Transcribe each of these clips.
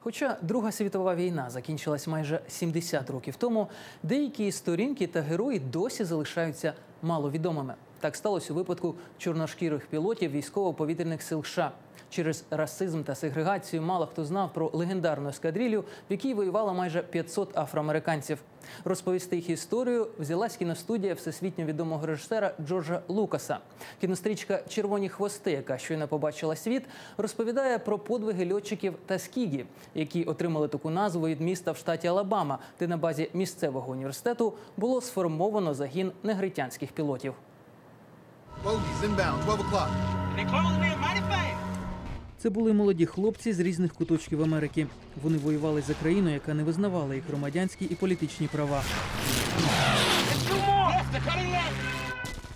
Хоча Друга світова війна закінчилась майже 70 років тому, деякі сторінки та герої досі залишаються маловідомими. Так сталося у випадку чорношкірих пілотів військово-повітряних сил США. Через расизм та сегрегацію мало хто знав про легендарну ескадрилью, в якій воювало майже 500 афроамериканців. Розповісти їх історію взялась кіностудія всесвітньо відомого режисера Джорджа Лукаса. Кінострічка Червоні хвости, яка щойно побачила світ, розповідає про подвиги льотчиків та скігі, які отримали таку назву від міста в штаті Алабама, де на базі місцевого університету було сформовано загін негритянських пілотів. Bogies inbound, 12 o'clock. They closing in mighty fast. Це були молоді хлопці з різних куточків Америки. Вони воювали за країну, яка не визнавала їх громадянські і політичні права.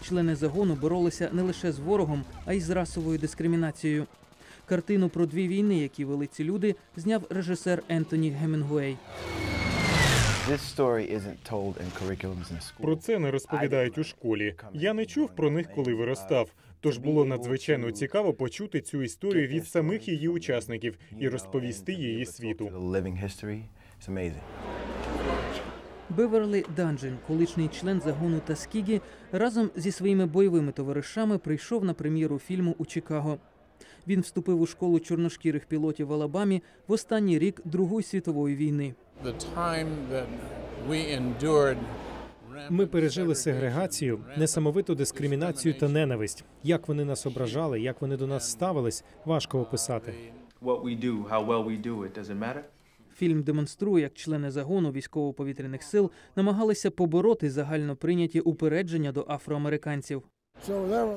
Члени загону боролися не лише з ворогом, а й з расовою дискримінацією. Картину про дві війни, які вели ці люди, зняв режисер Ентоні Гемінгуей. Про це не розповідають у школі. Я не чув про них, коли виростав. Тож було надзвичайно цікаво почути цю історію від самих її учасників і розповісти її світу. The living history. It's amazing. Беверлі Данджин, колишній член загону Таскігі, разом зі своїми бойовими товаришами прийшов на прем'єру фільму у Чикаго. Він вступив у школу чорношкірих пілотів в Алабамі в останній рік Другої світової війни. The time that Ми пережили сегрегацію, несамовиту дискримінацію та ненависть. Як вони нас ображали, як вони до нас ставились, важко описати. Фільм демонструє, як члени загону військово-повітряних сил намагалися побороти загально прийняті упередження до афроамериканців.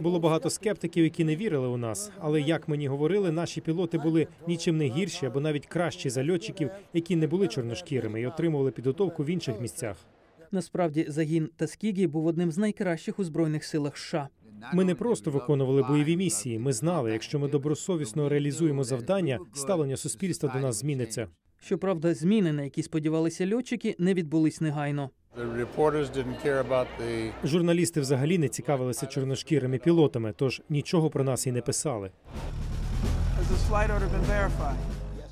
Було багато скептиків, які не вірили у нас. Але як мені говорили, наші пілоти були нічим не гірші або навіть кращі за льотчиків, які не були чорношкірими і отримували підготовку в інших місцях. Насправді загін Таскігі був одним з найкращих у збройних силах США. Ми не просто виконували бойові місії. Ми знали, якщо ми добросовісно реалізуємо завдання, ставлення суспільства до нас зміниться. Щоправда, зміни, на які сподівалися льотчики, не відбулись негайно. The reporters didn't care about the Журналісти взагалі не цікавилися чорношкірими пілотами, тож нічого про нас і не писали.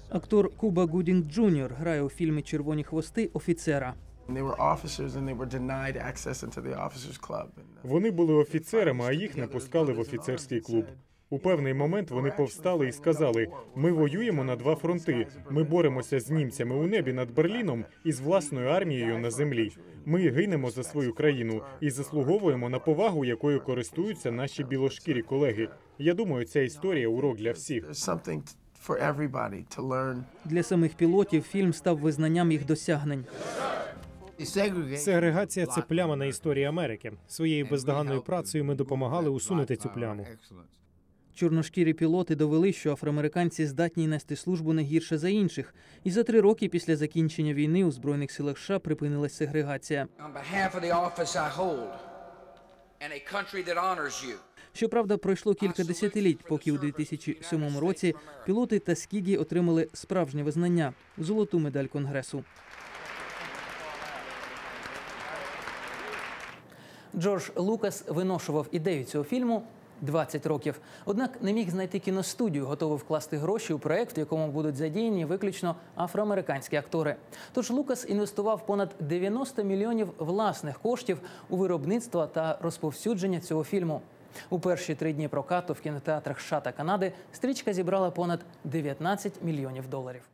Актор Куба Гудінг Джуніор грає у фільмі Червоні хвости офіцера. And they were officers and they were denied access into the officers club. And, Вони були офіцерами, а їх не пускали в офіцерський клуб. У певний момент вони повстали і сказали: ми воюємо на два фронти. Ми боремося з німцями у небі над Берліном і з власною армією на землі. Ми гинемо за свою країну і заслуговуємо на повагу, якою користуються наші білошкірі колеги. Я думаю, ця історія урок для всіх. Для самих пілотів фільм став визнанням їх досягнень. Сегрегація це пляма на історії Америки. Своєю бездоганною працею ми допомагали усунути цю пляму. Чорношкірі пілоти довели, що афроамериканці здатні нести службу не гірше за інших. І за три роки після закінчення війни у збройних силах США припинилась сегрегація. Щоправда, пройшло кілька десятиліть, поки у 2007 році пілоти та скігі отримали справжнє визнання золоту медаль конгресу. Джордж Лукас виношував ідею цього фільму 20 років. Однак не міг знайти кіностудію, готову вкласти гроші у проект, в якому будуть задіяні виключно афроамериканські актори. Тож Лукас інвестував понад 90 мільйонів власних коштів у виробництво та розповсюдження цього фільму. У перші три дні прокату в кінотеатрах США та Канади стрічка зібрала понад 19 мільйонів доларів.